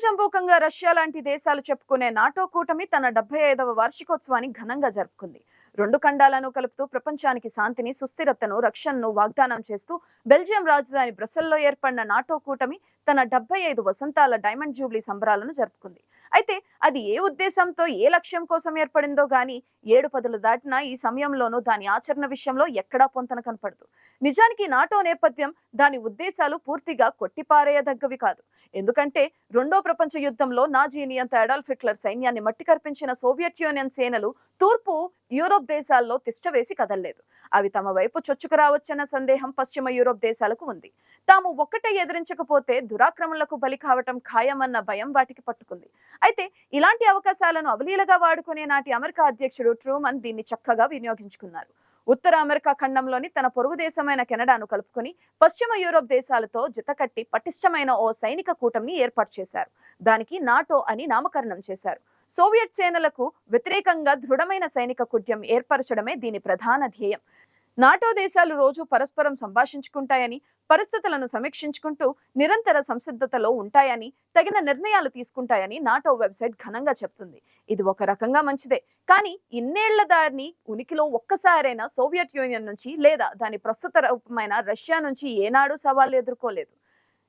విజయజంబూకంగా Russia లాంటి దేశాలు చెప్పుకునే నాటో కూటమి తన డెబ్బై ఐదవ వార్షికోత్సవాన్ని ఘనంగా జరుపుకుంది. రెండు ఖండాలను కలుపుతూ ప్రపంచానికి శాంతిని సుస్థిరతను రక్షణను వాగ్దానం చేస్తూ బెల్జియం రాజధాని బ్రసెల్లో ఏర్పడిన నాటో కూటమి తన డెబ్బై ఐదు వసంతాల డైమండ్ జూబ్లీ సంబరాలను జరుపుకుంది. అయితే అది ఏ ఉద్దేశంతో ఏ లక్ష్యం కోసం ఏర్పడిందో గాని ఏడు పదులు దాటినా ఈ సమయంలోనూ దాని ఆచరణ విషయంలో ఎక్కడా పొంతన కనపడదు. నిజానికి నాటో నేపథ్యం దాని ఉద్దేశాలు పూర్తిగా కొట్టిపారేయదగ్గవి కాదు. ఎందుకంటే రెండో ప్రపంచ యుద్ధంలో నాజీ నియంత అడాల్ఫ్ హిట్లర్ సైన్యాన్ని మట్టి కర్పించిన సోవియట్ యూనియన్ సేనలు తూర్పు యూరోప్ దేశాల్లో తిష్టవేసి కదల్లేదు. అవి తమ వైపు చొచ్చుకు రావచ్చన్న సందేహం పశ్చిమ యూరోప్ దేశాలకు ఉంది. తాము ఒక్కటే ఎదిరించకపోతే దురాక్రమణలకు బలి కావటం ఖాయమన్న భయం వాటికి పట్టుకుంది. అయితే ఇలాంటి అవకాశాలను అవలీలగా వాడుకునే నాటి అమెరికా అధ్యక్షుడు ట్రూమన్ దీన్ని చక్కగా వినియోగించుకున్నారు. ఉత్తర అమెరికా ఖండంలోని తన పొరుగు దేశమైన కెనడాను కలుపుకొని పశ్చిమ యూరోప్ దేశాలతో జతకట్టి పటిష్టమైన ఓ సైనిక కూటమిని ఏర్పాటు చేశారు. దానికి నాటో అని నామకరణం చేశారు. సోవియట్ సేనలకు వ్యతిరేకంగా దృఢమైన సైనిక కుట్యం ఏర్పరచడమే దీని ప్రధాన ధ్యేయం. నాటో దేశాలు రోజు పరస్పరం సంభాషించుకుంటాయని పరిస్థితులను సమీక్షించుకుంటూ నిరంతర సంసిద్ధతలో ఉంటాయని తగిన నిర్ణయాలు తీసుకుంటాయని నాటో వెబ్సైట్ ఘనంగా చెప్తుంది. ఇది ఒక రకంగా మంచిదే. కానీ ఇన్నేళ్ళ దారిని ఉనికిలో ఒక్కసారైనా సోవియట్ యూనియన్ నుంచి లేదా దాని ప్రస్తుత రూపమైన రష్యా నుంచి ఏనాడు సవాళ్ళు ఎదుర్కోలేదు.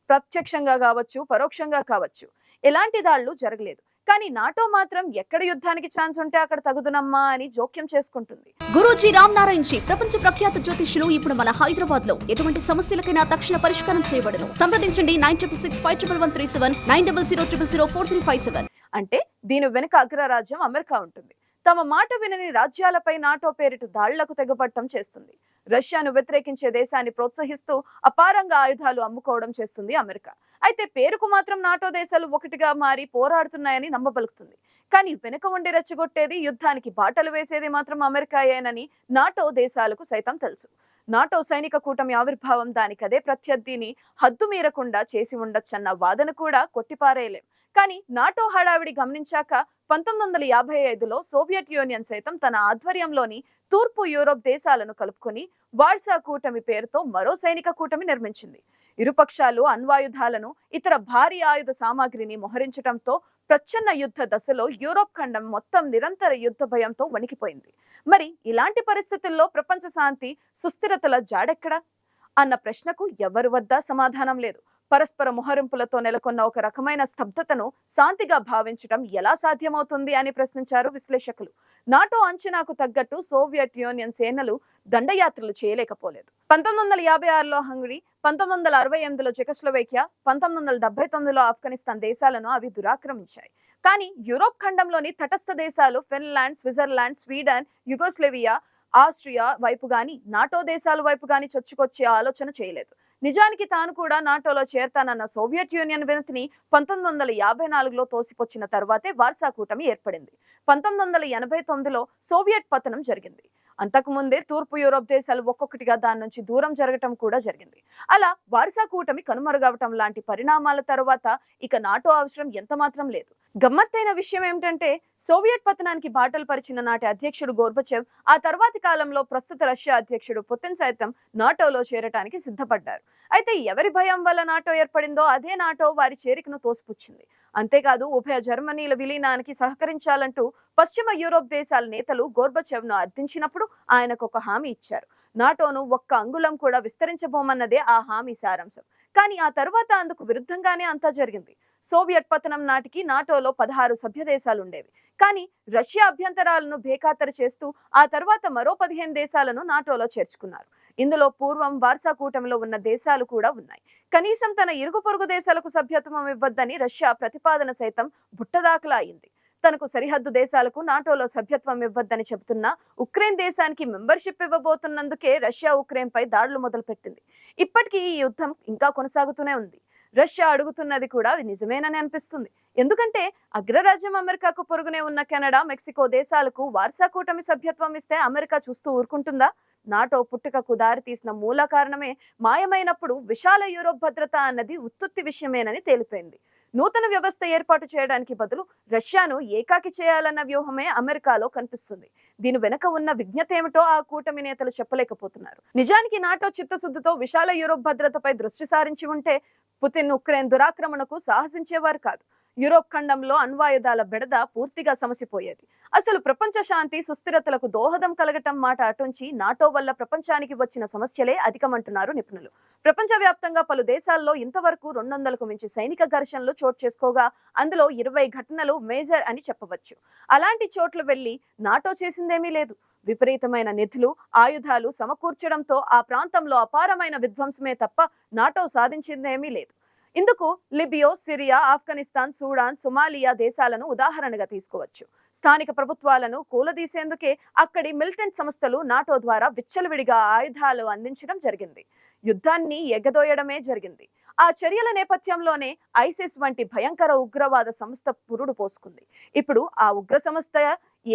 ప్రత్యక్షంగా కావచ్చు పరోక్షంగా కావచ్చు. ఎలాంటి దాళ్ళు జరగలేదు. కానీ నాటో మాత్రం ఎక్కడ యుద్ధానికి ఛాన్స్ ఉంటే అక్కడ తగుదునమ్మా అని జోక్యం చేసుకుంటుంది. గురూజీ రామ్ నారాయణ్ జీ ప్రపంచ ప్రఖ్యాత జ్యోతిష్యులు ఇప్పుడు మన హైదరాబాద్లో ఎటువంటి సమస్యలకైనా తక్షణ పరిష్కారం చేయబడను. సంప్రదించండి nine triple six five triple one three seven nine double zero triple zero four three five seven. అంటే దీని వెనుక అగ్రరాజ్యం అమెరికా ఉంటుంది. తమ మాట వినని రాజ్యాలపై నాటో పేరిట దాళ్ళకు తెగబట్టం చేస్తుంది. రష్యాను వ్యతిరేకించే దేశాన్ని ప్రోత్సహిస్తూ అపారంగా ఆయుధాలు అమ్ముకోవడం చేస్తుంది అమెరికా. అయితే పేరుకు మాత్రం నాటో దేశాలు ఒకటిగా మారి పోరాడుతున్నాయని నమ్మబలుకుతుంది. కానీ వెనుక ఉండి రెచ్చగొట్టేది యుద్ధానికి బాటలు వేసేది మాత్రం అమెరికాయేనని నాటో దేశాలకు సైతం తెలుసు. నాటో సైనిక కూటమి ఆవిర్భావం దానికదే ప్రత్యర్థిని హద్దు మీరకుండా చేసి ఉండొచ్చన్న వాదన కూడా కొట్టిపారేయలేం. కానీ నాటో హడావిడి గమనించాక పంతొమ్మిది వందల యాభై ఐదులో సోవియట్ యూనియన్ సైతం తన ఆధ్వర్యంలోని తూర్పు యూరోప్ దేశాలను కలుపుకొని వార్సా కూటమి పేరుతో మరో సైనిక కూటమి నిర్మించింది. ఇరుపక్షాలు అణ్వాయుధాలను ఇతర భారీ ఆయుధ సామాగ్రిని మొహరించడంతో ప్రచ్ఛన్న యుద్ధ దశలో యూరోప్ ఖండం మొత్తం నిరంతర యుద్ధ భయంతో వణికిపోయింది. మరి ఇలాంటి పరిస్థితుల్లో ప్రపంచ శాంతి సుస్థిరతల జాడెక్కడా? అన్న ప్రశ్నకు ఎవరి వద్ద సమాధానం లేదు. పరస్పర ముహరింపులతో నెలకొన్న ఒక రకమైన స్తబ్దతను శాంతిగా భావించడం ఎలా సాధ్యమవుతుంది అని ప్రశ్నించారు విశ్లేషకులు. నాటో అంచనాకు తగ్గట్టు సోవియట్ యూనియన్ సేనలు దండయాత్రలు చేయలేకపోలేదు. పంతొమ్మిది వందల యాభై ఆరులో హంగరీ పంతొమ్మిది వందల అరవై ఎనిమిదిలో చెకస్లోవేకియా పంతొమ్మిది వందల డెబ్బై తొమ్మిదిలో ఆఫ్ఘనిస్తాన్ దేశాలను అవి దురాక్రమించాయి. కానీ యూరోప్ ఖండంలోని తటస్థ దేశాలు Finland Switzerland Sweden Yugoslavia Austria వైపు గాని నాటో దేశాల వైపు గాని చొచ్చుకొచ్చే ఆలోచన చేయలేదు. నిజానికి తాను కూడా నాటోలో చేరతానన్న సోవియట్ యూనియన్ వినతిని పంతొమ్మిది వందల యాభై నాలుగులో తోసిపుచ్చిన తర్వాతే వార్సా కూటమి ఏర్పడింది. పంతొమ్మిది వందల ఎనభై తొమ్మిదిలో సోవియట్ పతనం జరిగింది. అంతకుముందే తూర్పు యూరోప్ దేశాలు ఒక్కొక్కటిగా దాని నుంచి దూరం జరగటం కూడా జరిగింది. అలా వారసా కూటమి కనుమరుగవటం లాంటి పరిణామాల తర్వాత ఇక నాటో అవసరం ఎంత మాత్రం లేదు. గమ్మత్తైన విషయం ఏమిటంటే సోవియట్ పతనానికి బాటలు పరిచిన నాటి అధ్యక్షుడు గోర్బచేవ్ ఆ తర్వాతి కాలంలో ప్రస్తుత రష్యా అధ్యక్షుడు పుతిన్ సైతం నాటోలో చేరటానికి సిద్ధపడ్డారు. అయితే ఎవరి భయం వల్ల నాటో ఏర్పడిందో అదే నాటో వారి చేరికను తోసిపుచ్చింది. అంతేకాదు ఉభయ జర్మనీల విలీనానికి సహకరించాలంటూ పశ్చిమ యూరోప్ దేశాల నేతలు గోర్బచేవ్ను అర్థించినప్పుడు ఆయనకు ఒక హామీ ఇచ్చారు. నాటోను ఒక్క అంగుళం కూడా విస్తరించబోమన్నదే ఆ హామీ సారాంశం. కానీ ఆ తర్వాత అందుకు విరుద్ధంగానే అంతా జరిగింది. సోవియట్ పతనం నాటికి నాటోలో పదహారు సభ్య దేశాలు ఉండేవి కానీ రష్యా అభ్యంతరాలను బేఖాతరు చేస్తూ ఆ తర్వాత మరో పదిహేను దేశాలను నాటోలో చేర్చుకున్నారు. ఇందులో పూర్వం వార్సా కూటమిలో ఉన్న దేశాలు కూడా ఉన్నాయి. కనీసం తన ఇరుగు పొరుగు దేశాలకు సభ్యత్వం ఇవ్వద్దని రష్యా ప్రతిపాదన సైతం బుట్టదాఖలా అయింది. తనకు సరిహద్దు దేశాలకు నాటోలో సభ్యత్వం ఇవ్వద్దని చెబుతున్న ఉక్రెయిన్ దేశానికి మెంబర్షిప్ ఇవ్వబోతున్నందుకే రష్యా ఉక్రెయిన్ పై దాడులు మొదలుపెట్టింది. ఇప్పటికీ ఈ యుద్ధం ఇంకా కొనసాగుతూనే ఉంది. రష్యా అడుగుతున్నది కూడా నిజమేనని అనిపిస్తుంది. ఎందుకంటే అగ్రరాజ్యం అమెరికాకు పొరుగునే ఉన్న కెనడా మెక్సికో దేశాలకు వార్సా కూటమి సభ్యత్వం ఇస్తే అమెరికా చూస్తూ ఊరుకుంటుందా? నాటో పుట్టుకకు దారితీసిన మూల కారణమే మాయమైనప్పుడు విశాల యూరోప్ భద్రత అన్నది ఉత్తుత్తి విషయమేనని తేలిపోయింది. నూతన వ్యవస్థ ఏర్పాటు చేయడానికి బదులు రష్యాను ఏకాకి చేయాలన్న వ్యూహమే అమెరికాలో కనిపిస్తుంది. దీని వెనుక ఉన్న విజ్ఞత ఏమిటో ఆ కూటమి నేతలు చెప్పలేకపోతున్నారు. నిజానికి నాటో చిత్తశుద్ధితో విశాల యూరోప్ భద్రతపై దృష్టి సారించి ఉంటే పుతిన్ ఉక్రెయిన్ దురాక్రమణకు సాహసించేవారు కాదు. యూరోప్ ఖండంలో అణ్వాయుధాల బెడద పూర్తిగా సమసిపోయేది. అసలు ప్రపంచ శాంతి సుస్థిరతలకు దోహదం కలగటం మాట అటుంచి నాటో వల్ల ప్రపంచానికి వచ్చిన సమస్యలే అధికమంటున్నారు నిపుణులు. ప్రపంచవ్యాప్తంగా పలు దేశాల్లో ఇంతవరకు రెండు వందలకు మించి సైనిక ఘర్షణలు చోటు చేసుకోగా అందులో ఇరవై ఘటనలు మేజర్ అని చెప్పవచ్చు. అలాంటి చోట్ల వెళ్ళి నాటో చేసిందేమీ లేదు. విపరీతమైన నిధులు ఆయుధాలు సమకూర్చడంతో ఆ ప్రాంతంలో అపారమైన విధ్వంసమే తప్ప నాటో సాధించిందేమీ లేదు. ఇందుకు Libya Syria Afghanistan Sudan Somalia దేశాలను ఉదాహరణగా తీసుకోవచ్చు. స్థానిక ప్రభుత్వాలను కూలదీసేందుకే అక్కడి మిలిటెంట్ సంస్థలు నాటో ద్వారా విచ్చలవిడిగా ఆయుధాలు అందించడం జరిగింది. యుద్ధాన్ని ఎగదోయడమే జరిగింది. ఆ చర్యల నేపథ్యంలోనే ఐసిస్ వంటి భయంకర ఉగ్రవాద సంస్థ పురుడు పోసుకుంది. ఇప్పుడు ఆ ఉగ్ర సంస్థ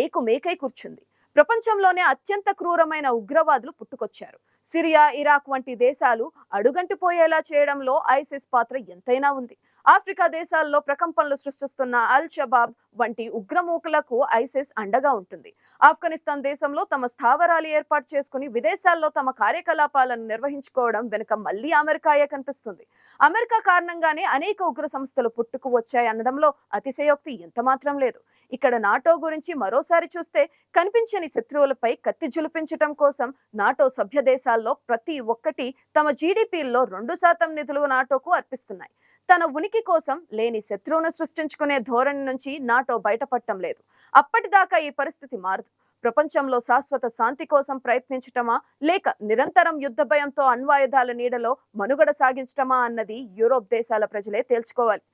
ఏకు మేకై కూర్చుంది. ప్రపంచంలోనే అత్యంత క్రూరమైన ఉగ్రవాదులు పుట్టుకొచ్చారు. సిరియా ఇరాక్ వంటి దేశాలు అడుగంటిపోయేలా చేయడంలో ఐసిస్ పాత్ర ఎంతైనా ఉంది. ఆఫ్రికా దేశాల్లో ప్రకంపనలు సృష్టిస్తున్న అల్ షబాబ్ వంటి ఉగ్రమూకలకు ఐసిస్ అండగా ఉంటుంది. ఆఫ్ఘనిస్తాన్ దేశంలో తమ స్థావరాలు ఏర్పాటు చేసుకుని విదేశాల్లో తమ కార్యకలాపాలను నిర్వహించుకోవడం వెనుక మళ్ళీ అమెరికాయే కనిపిస్తుంది? అమెరికా కారణంగానే అనేక ఉగ్ర సంస్థలు పుట్టుకు వచ్చాయి అనడంలో అతిశయోక్తి ఎంత మాత్రం లేదు. ఇక్కడ నాటో గురించి మరోసారి చూస్తే కనిపించని శత్రువులపై కత్తి జులిపించటం కోసం నాటో సభ్య దేశాల్లో ప్రతి ఒక్కటి తమ జీడిపిల్లో రెండు శాతం నిధులు నాటోకు అర్పిస్తున్నాయి. తన ఉనికి కోసం లేని శత్రువును సృష్టించుకునే ధోరణి నుంచి నాటో బయటపడటం లేదు. అప్పటిదాకా ఈ పరిస్థితి మారదు. ప్రపంచంలో శాశ్వత శాంతి కోసం ప్రయత్నించటమా లేక నిరంతరం యుద్ధ భయంతో అణ్వాయుధాల నీడలో మనుగడ సాగించటమా అన్నది యూరోప్ దేశాల ప్రజలే తేల్చుకోవాలి.